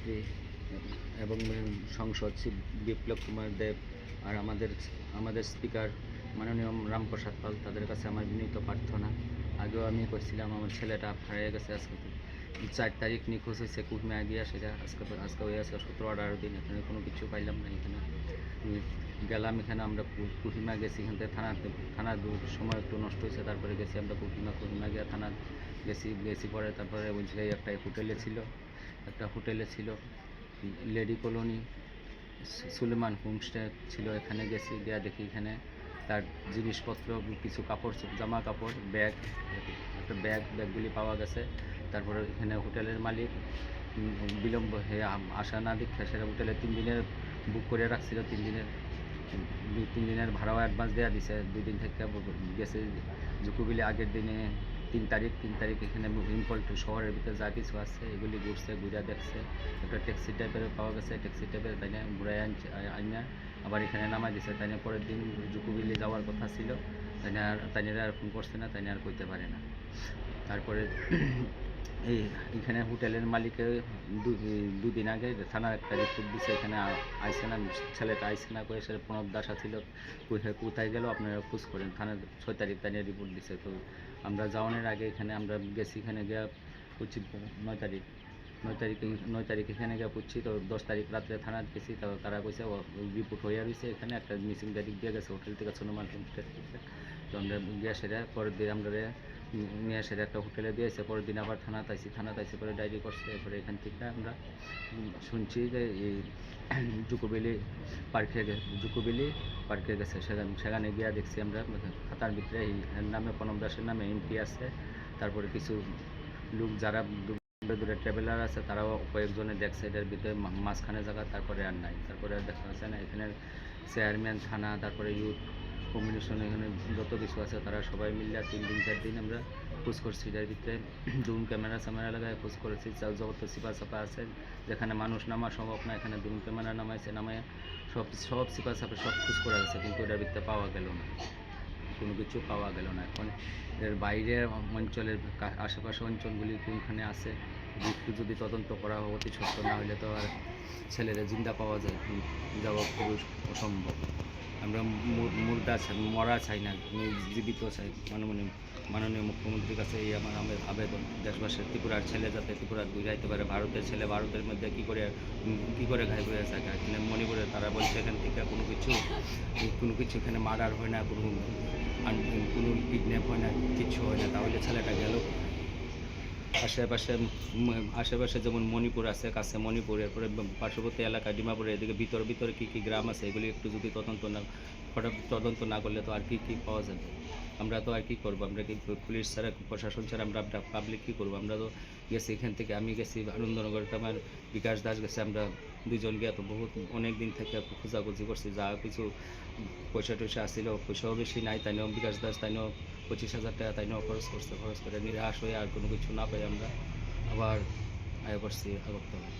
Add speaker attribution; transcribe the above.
Speaker 1: মন্ত্রী এবং সংসদ বিপ্লব কুমার দেব আর আমাদের আমাদের স্পিকার মাননীয় রামপ্রসাদ পাল, তাদের কাছে আমার বিনীত প্রার্থনা। আগেও আমি করছিলাম আমার ছেলেটা হারিয়ে গেছে আজকে চার তারিখ নিখোঁজ হয়েছে কুটমে গিয়া সেটা আজকে আজকে হয়ে আছে সতেরো আঠারো দিন, এখানে কোনো কিছু পাইলাম না এখানে। গেলাম এখানে, আমরা কুহিমা গেছি এখান থেকে থানাতে থানা দূর সময় একটু নষ্ট হয়েছে তারপরে গেছি আমরা কুহিমা কুহিমা গিয়া থানা গেছি গেছি পরে তারপরে জায়গায় একটা হোটেলে ছিল। একটা হোটেলে ছিল, লেডি কলোনি, সুলেমান হোমস্টে ছিল, এখানে গেছি, গিয়া দেখি এখানে তার জিনিসপত্র, কিছু কাপড়, জামা কাপড়, ব্যাগ, একটা ব্যাগ, ব্যাগগুলি পাওয়া গেছে। তারপরে এখানে হোটেলের মালিক বিলম্ব হয়ে আসা না দেখে সেটা হোটেলে তিন দিনের বুক করে রাখছিল, তিন দিনের, দুই, তিন দিনের ভাড়াও অ্যাডভান্স দেওয়া দিছে। দুই দিন থেকে গেছে জুকুবিলি আগের দিনে তিন তারিখ তিন তারিখ এখানে ইম্পল্টু শহরের ভিতরে যা কিছু আছে, এগুলি ঘুরছে, ঘুরে দেখছে। একটা ট্যাক্সি টাইপের পাওয়া গেছে ট্যাক্সি টাইপের তাই না ঘুরাই আনছে আইনা, আবার এখানে নামাই দিছে, তাই পরের দিন জুকুবিলি যাওয়ার কথা ছিল। তাই আর তাই আর ফোন করছে না, তাই আর কইতে পারে না। তারপরে এই এখানে হোটেলের মালিকে দুদিন আগে থানার একটা রিপোর্ট দিছে, এখানে আইসে না, ছেলেটা আইসে না করে সে প্রণব দাসা ছিল কোথায় কোথায় গেল, আপনারা খোঁজ করেন। থানার ছয় তারিখ তাই রিপোর্ট দিছে, তো আমরা যাওয়ানোর আগে এখানে আমরা গেছি, এখানে গিয়ে পড়ছি নয় তারিখ, নয় তারিখে, নয় তারিখ এখানে গিয়ে পড়ছি তো দশ তারিখ রাত্রে থানার গেছি, তো তারা কইছে রিপোর্ট হয়ে রয়েছে এখানে, একটা মিসিং তারিখ দিয়ে গেছে, হোটেল থেকে সোনমান হোমস্টে থেকে। তো আমরা গিয়ে সেটা পরের দিন আমরা নিয়ে সেটা একটা হোটেলে দিয়েছে, পরের দিন আবার থানা তাইছি থানা তাইছি পরে ডায়েরি করছে এরপরে এখান থেকে আমরা শুনছি যে এই জুকোবেলি পার্কে জুকোবেলি পার্কে গেছে সেখানে সেখানে গিয়ে দেখছি আমরা খাতার ভিতরে এই নামে, প্রণব দাসের নামে এন্ট্রি আছে, তারপরে কিছু লোক যারা দূরে দূরে ট্রাভেলার আছে, তারাও কয়েকজনে দেখছে, এটার ভিতরে মাঝখানে জায়গা, তারপরে আর নাই, তারপরে দেখা যাচ্ছে না, এখানে চেয়ারম্যান থানা, তারপরে ইউথ কম্বিনেশন এখানে যত কিছু আছে, তারা সবাই মিলে তিন দিন, চার দিন আমরা খোঁজ করছি। এটার ভিতরে ড্রোন ক্যামেরা স্যামেরা লাগায় খোঁজ করেছি। যত সিপা সাপা আছে, যেখানে মানুষ নামা সম্ভব না। এখানে ড্রোন ক্যামেরা নামাইছে নামায় সব সব সিপা সাপে সব খোঁজ করা গেছে কিন্তু এটার ভিতরে পাওয়া গেল না। কোনো কিছু পাওয়া গেল না। এখন এর বাইরের অঞ্চলের আশেপাশে অঞ্চলগুলি কোনখানে আছে, একটু যদি তদন্ত করা অতি সত্য, না হলে তো আর ছেলেরা জিন্দা পাওয়া যায়। যাওয়া খুবই অসম্ভব। আমরা মুর্দা মরা চাই না জীবিত চাই। মাননীয় মাননীয় মুখ্যমন্ত্রীর কাছে এই আমার আবেদন। দেশবাসীর ত্রিপুরার ছেলে যাতে ত্রিপুরার বুঝাইতে পারে, ভারতের ছেলে ভারতের মধ্যে কী করে কী করে ঘাই হয়ে থাকে এখানে মণিপুরে তারা বলছে, এখান থেকে কোনো কিছু কোনো কিছু এখানে মার্ডার হয় না, কোনো কোনো কিডন্যাপ হয় না, কিছু হয় না। তাহলে ছেলেটা গেল। আশেপাশে আশেপাশে যেমন মণিপুর আছে, কাছে মণিপুর, এরপরে পার্শ্ববর্তী এলাকা ডিমাপুরের এদিকে ভিতর, ভিতরে কী কী গ্রাম আছে, এগুলি একটু যদি তদন্ত না তদন্ত না করলে তো আর কি কি পাওয়া যাবে? আমরা তো আর কি করব? আমরা কি পুলিশ ছাড়া, প্রশাসন ছাড়া আমরা পাবলিক কী করব? আমরা তো গেছি এখান থেকে, আমি গেছি আনন্দনগর আমার বিকাশ দাস গেছে, আমরা দুজন গিয়ে তো বহুত অনেক দিন থেকে খোঁজাখুঁজি করছি, যা কিছু পয়সা টয়সা আসছিল পয়সাও বেশি নাই তাই নিয়েও বিকাশ দাস তাই নিয়েও পঁচিশ হাজার টাকা তাই নিয়েও খরচ করছে, খরচ করে নিরাশ হয়ে আর কোনো কিছু না পাই আমরা, আবার আয় করছি আগরতলা